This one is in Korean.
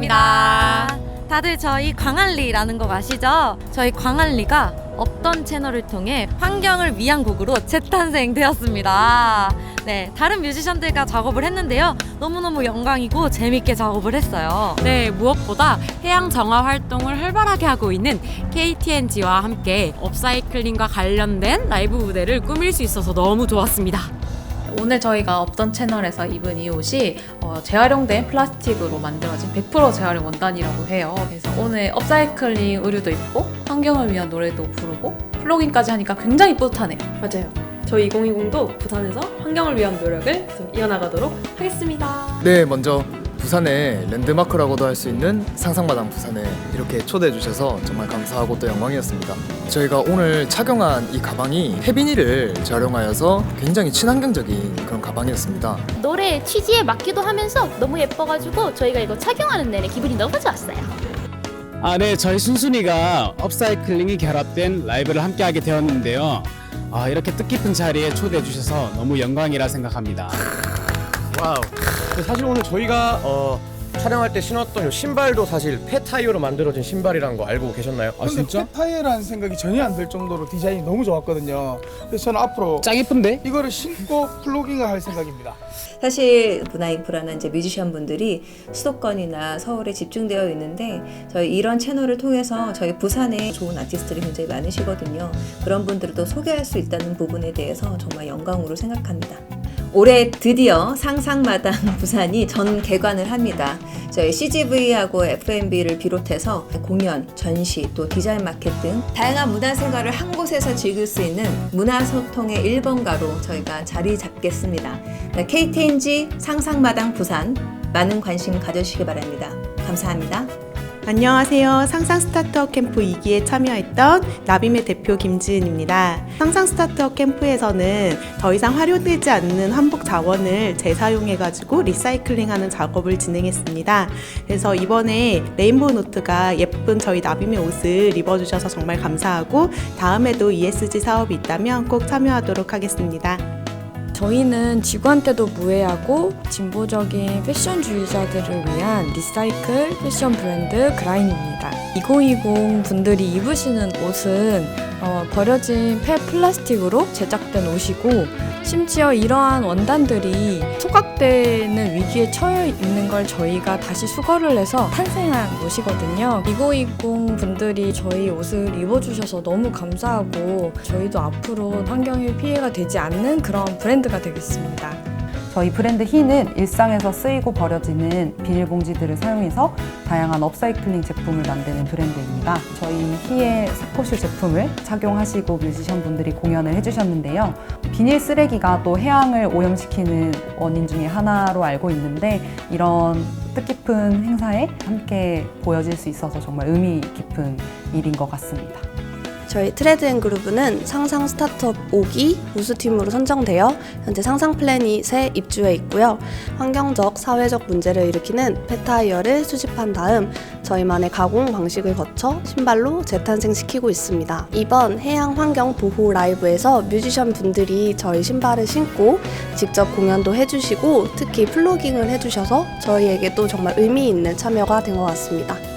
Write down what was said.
광안리입니다. 다들 저희 광안리라는 거 아시죠? 저희 광안리가 없던 채널을 통해 환경을 위한 곡으로 재탄생되었습니다. 네, 다른 뮤지션들과 작업을 했는데요. 너무너무 영광이고 재밌게 작업을 했어요. 네, 무엇보다 해양 정화 활동을 활발하게 하고 있는 KTNG와 함께 업사이클링과 관련된 라이브 무대를 꾸밀 수 있어서 너무 좋았습니다. 오늘 저희가 없던 채널에서 입은 이 옷이 어, 재활용된 플라스틱으로 만들어진 100% 재활용 원단이라고 해요. 그래서 오늘 업사이클링 의류도 입고 환경을 위한 노래도 부르고 플로깅까지 하니까 굉장히 뿌듯하네요. 맞아요. 저희 2020도 부산에서 환경을 위한 노력을 계속 이어나가도록 하겠습니다. 네, 먼저 부산의 랜드마크라고도 할 수 있는 상상마당 부산에 이렇게 초대해 주셔서 정말 감사하고 또 영광이었습니다. 저희가 오늘 착용한 이 가방이 폐비닐을 재활용하여서 굉장히 친환경적인 그런 가방이었습니다. 노래 취지에 맞기도 하면서 너무 예뻐가지고 저희가 이거 착용하는 내내 기분이 너무 좋았어요. 아, 네, 저희 순순이가 업사이클링이 결합된 라이브를 함께하게 되었는데요. 아, 이렇게 뜻깊은 자리에 초대해 주셔서 너무 영광이라 생각합니다. 와우. 근데 사실 오늘 저희가 어, 촬영할 때 신었던 이 신발도 사실 폐 타이어로 만들어진 신발이라는 거 알고 계셨나요? 아, 진짜? 페타이라는 생각이 전혀 안 들 정도로 디자인이 너무 좋았거든요. 그래서 저는 앞으로 짱 예쁜데? 이거를 신고 플로깅을 할 생각입니다. 사실 문화인프라는 이제 뮤지션 분들이 수도권이나 서울에 집중되어 있는데 저희 이런 채널을 통해서 저희 부산에 좋은 아티스트들이 굉장히 많으시거든요. 그런 분들도 소개할 수 있다는 부분에 대해서 정말 영광으로 생각합니다. 올해 드디어 상상마당 부산이 전 개관을 합니다. 저희 CGV하고 FMB를 비롯해서 공연, 전시, 또 디자인 마켓 등 다양한 문화 생활을 한 곳에서 즐길 수 있는 문화소통의 1번가로 저희가 자리 잡겠습니다. 네, KTNG 상상마당 부산 많은 관심 가져주시기 바랍니다. 감사합니다. 안녕하세요. 상상 스타트업 캠프 2기에 참여했던 나빔의 대표 김지은입니다. 상상 스타트업 캠프에서는 더 이상 활용되지 않는 한복 자원을 재사용해가지고 리사이클링하는 작업을 진행했습니다. 그래서 이번에 레인보우 노트가 예쁜 저희 나빔의 옷을 입어주셔서 정말 감사하고 다음에도 ESG 사업이 있다면 꼭 참여하도록 하겠습니다. 저희는 지구한테도 무해하고 진보적인 패션주의자들을 위한 리사이클 패션 브랜드 그라인입니다. 2020 분들이 입으시는 옷은 어, 버려진 폐 플라스틱으로 제작된 옷이고 심지어 이러한 원단들이 소각되는 위기에 처해 있는 걸 저희가 다시 수거를 해서 탄생한 옷이거든요. 2020 분들이 저희 옷을 입어주셔서 너무 감사하고 저희도 앞으로 환경에 피해가 되지 않는 그런 브랜드가 되겠습니다. 저희 브랜드 히는 일상에서 쓰이고 버려지는 비닐봉지들을 사용해서 다양한 업사이클링 제품을 만드는 브랜드입니다. 저희 히의 사포슈 제품을 착용하시고 뮤지션 분들이 공연을 해주셨는데요. 비닐 쓰레기가 또 해양을 오염시키는 원인 중에 하나로 알고 있는데 이런 뜻깊은 행사에 함께 보여질 수 있어서 정말 의미 깊은 일인 것 같습니다. 저희 트레드 앤 그루브는 상상 스타트업 5기 우수팀으로 선정되어 현재 상상 플래닛에 입주해 있고요. 환경적, 사회적 문제를 일으키는 폐타이어를 수집한 다음 저희만의 가공 방식을 거쳐 신발로 재탄생시키고 있습니다. 이번 해양 환경 보호 라이브에서 뮤지션 분들이 저희 신발을 신고 직접 공연도 해주시고 특히 플로깅을 해주셔서 저희에게도 정말 의미 있는 참여가 된 것 같습니다.